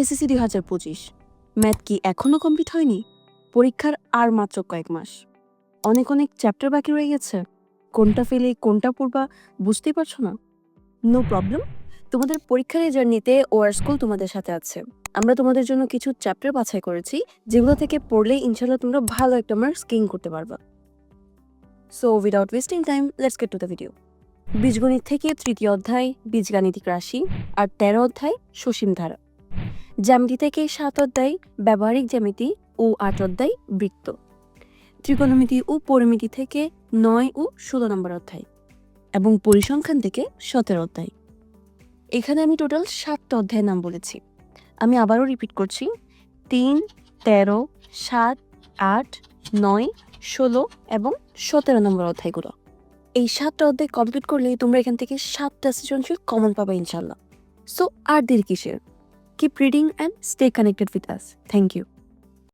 SSC দুই হাজার পঁচিশ। ম্যাথ কি এখনও কমপ্লিট হয়নি? পরীক্ষার আর মাত্র কয়েক মাস। অনেক অনেক চ্যাপ্টার বাকি রয়ে গেছে। কোনটা ফেলে কোনটা পড়বা, বুঝতেই পারছ না? নো প্রবলেম তোমাদের পরীক্ষার জার্নিতে ওয়ার স্কুল তোমাদের সাথে আছে। আমরা তোমাদের জন্য কিছু চ্যাপ্টার বাছাই করেছি, যেগুলো থেকে পড়লে ইনশাল্লাহ তোমরা ভালো একটা মার্কস গেইন করতে পারবা। So without wasting time let's get to the video বীজগণিত থেকে তৃতীয় অধ্যায়, বীজগাণিতিক রাশি, আর তেরো অধ্যায়, সসীম ধারা। জ্যামিতি থেকে সাত অধ্যায়, ব্যবহারিক জ্যামিতি ও আট অধ্যায়, বৃত্ত। ত্রিকোণমিতি ও পরিমিতি থেকে নয় ও ষোলো নম্বর অধ্যায় এবং পরিসংখ্যান থেকে সতেরো অধ্যায়। এখানে আমি টোটাল সাতটা অধ্যায়ের নাম বলেছি। আমি আবারও রিপিট করছি। তিন, তেরো, সাত, আট, নয়, ষোলো এবং সতেরো নম্বর অধ্যায়গুলো। এই সাতটা অধ্যায় কমপ্লিট করলে তোমরা এখান থেকে সাতটা সৃজনশীল কমন পাবে ইনশাল্লাহ সো আর দেরি কিসের? keep reading and stay connected with us. Thank you.